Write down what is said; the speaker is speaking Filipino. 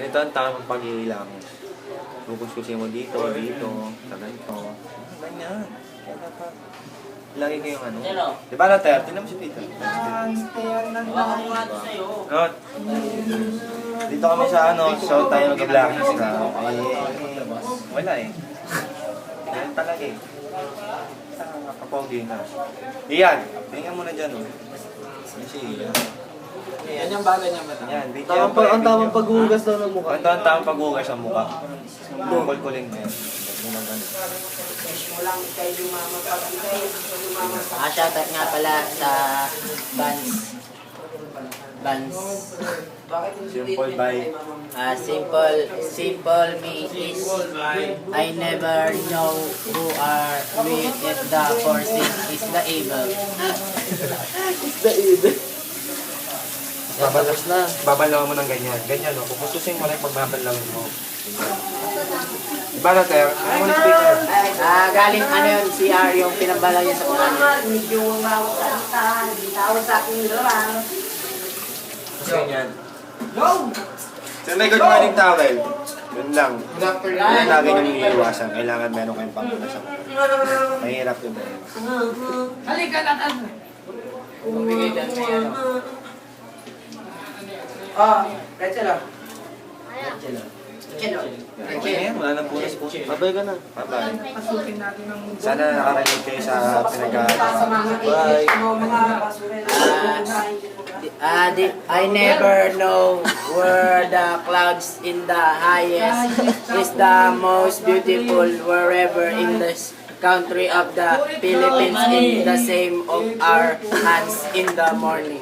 Ganito ang tamang pag-iilamos. Kukuskusin mo dito, dito, sa ganito. Ganyan. Lagi kayong ano. Di ba na 30 naman si Peter? Hawakan mo ito sa'yo. Not. Dito kami sa ano, so tayo mag-blacklist na. Eh, wala eh. Yan talaga eh. Nakapogi na. Iyan, tingnan mo na dyan oh. Kasi Iyan. Yan yung bagay niya mata. Yan, video Tamang pag, ang tamang paghugas daw ng mukha. Ang tamang tamang paghugas sa mukha. Kulkuling na yan. Yung mga ganun. Ah, shoutout nga pala sa Vans. Vans. Simple by Ah, simple, simple me is I never know who are with if the forces is the evil. Babalas na. Babalawan mo ng ganyan. Ganyan, no? Pupustusin mo lang pag babalawin mo. Diba na, Ter? Ano mo speaker? Ah, galing ano yun, CR yung pinabalaw niya sa kunan. Ganyan. So, may good morning towel. Yun lang. Yun lagi nyo iniiwasan. Kailangan meron kayong panguna sa Mahirap yun. Halika na kan. Bumigay dyan may ano. Ah, Rachel ah. Kino? Okay. Wala nang punas po. Babay ka na. Bye-bye. Pasukin natin ng mundo. Sana nakarinig kayo sa Sa pinag-aaral. mga Bye. basura na Ah, di, I never know where the clouds in the highest is the most beautiful wherever in the country of the Philippines in the same of our hands in the morning.